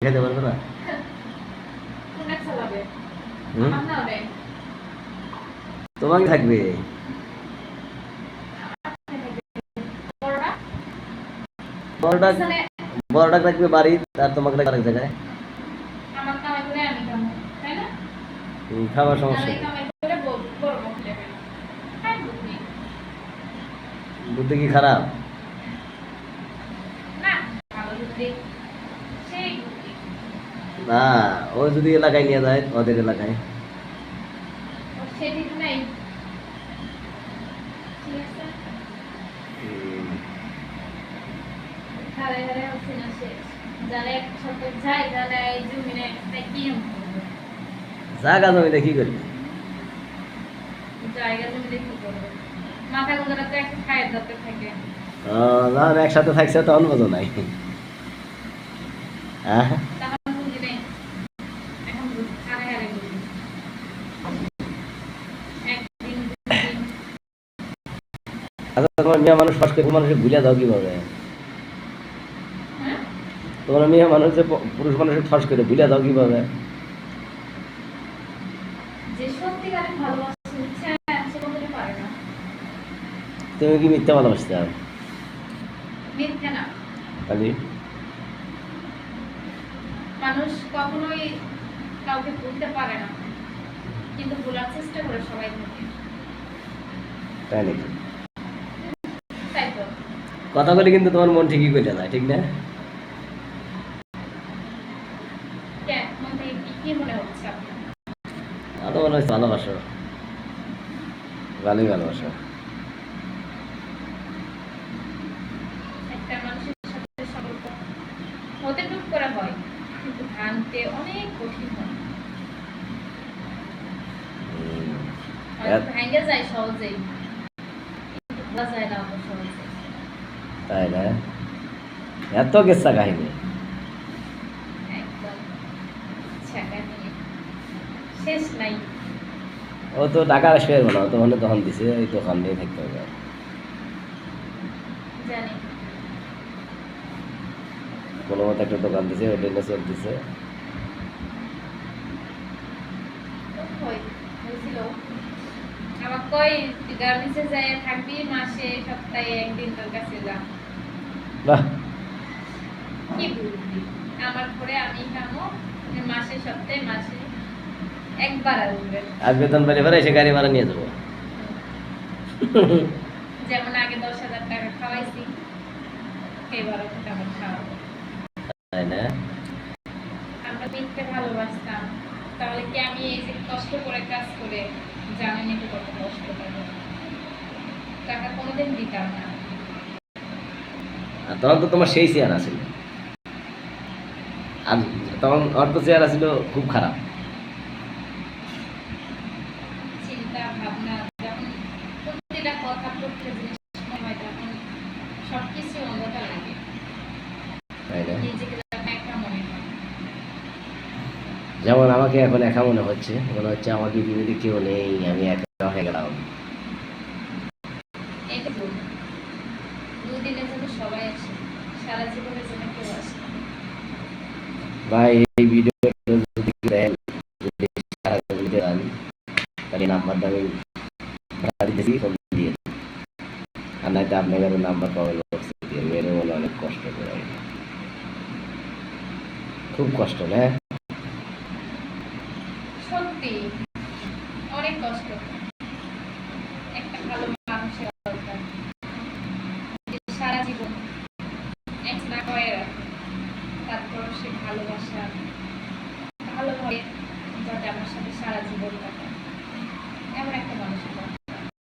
খেতে পারবে না তোমাকে থাকবে। বড়টা বড়টা থাকবে বাড়ি, আর তোমাকে থাকবে আরেক জায়গায়। খাবার সমস্যা বুদ্ধি কি খারাপ? না ভালো বুদ্ধি সেই বুদ্ধি না ও যদি এলাকায় নিয়ে যায় ওদের এলাকায়। জায়গা জমিতে কি করবে? একসাথে থাকছে তখন বোঝো নাই। হ্যাঁ তখন বুঝি নেই এখন বুঝি হারে হারে বুঝি একদিন দুদিন আচ্ছা তোমার মেয়ে মানুষ ফার্স্ট করে মানুষকে ভুলে দাও কীভাবে? তোমার মেয়ে মানুষ যে পুরুষ মানুষকে ফার্স্ট করে ভুলে দাও কীভাবে? তুমি কি মিথ্যা ভালোবাসতে মিথ্যে খালি মানুষ কখনোই কাউকে ভুলতে পারে না। কিন্তু ভুলার চেষ্টা করে সবাই থাকে। তাই নাকি? কথা বলে কিন্তু তোমার মন ঠিকই করে যায় ঠিক না? মন হচ্ছে ভালোবাসো। ভালোই ভালোবাসো। ভাঙতে অনেক কঠিন হয়। যায় সহজেই যায় না তাই না এত কেসা কাহিনী। ও তো টাকা আসবে না তো মানে তখন দিছে এই দোকান নিয়ে থাকতে হবে। কোনো মতো একটা দোকান দিছে ওটা নিয়ে হয় হয়েছিল। আমার কই গার্মেন্টসে যায় থাকবি মাসে সপ্তাহে একদিন তোর কাছে যা কি আমার পরে আমি খামো মাসে সপ্তাহে মাসে একবার আসবে। আর বেতন পেলে পরে এসে গাড়ি ভাড়া নিয়ে যাব। যেমন আগে দশ হাজার টাকা খাওয়াইছি এবারও টাকা খাওয়াবো। তাই না? আমরা মিথ্যে ভালোবাসতাম। তাহলে কি আমি এই যে কষ্ট করে কাজ করে জানেন একটু কত কষ্ট করে। টাকা কোনোদিন দিতাম না। তখন তো তোমার সেই চেয়ার আছিল। আর তখন ওর তো চেয়ার আছিল খুব খারাপ। যেমন আমাকে এখন একা মনে হচ্ছে মনে হচ্ছে আমার পৃথিবীতে কেউ নেই আমি একা হয়ে গেলাম এটা ভুল দুদিনের জন্য সবাই আসে সারা জীবনের জন্য কেউ আসে ভাই এই ভিডিওটা যদি দেন যদি সারা ভিডিও দেন তাহলে নাম্বারটা আমি ভাড়া দিতেছি ফোন দিয়ে আর নয়তো আপনাকে নাম্বার দিয়ে মনে অনেক কষ্ট করে। খুব কষ্ট না সত্যি অনেক কষ্ট একটা ভালো মানুষের দরকার যে সারা জীবন এক না করে রাখে তারপর সে ভালোবাসা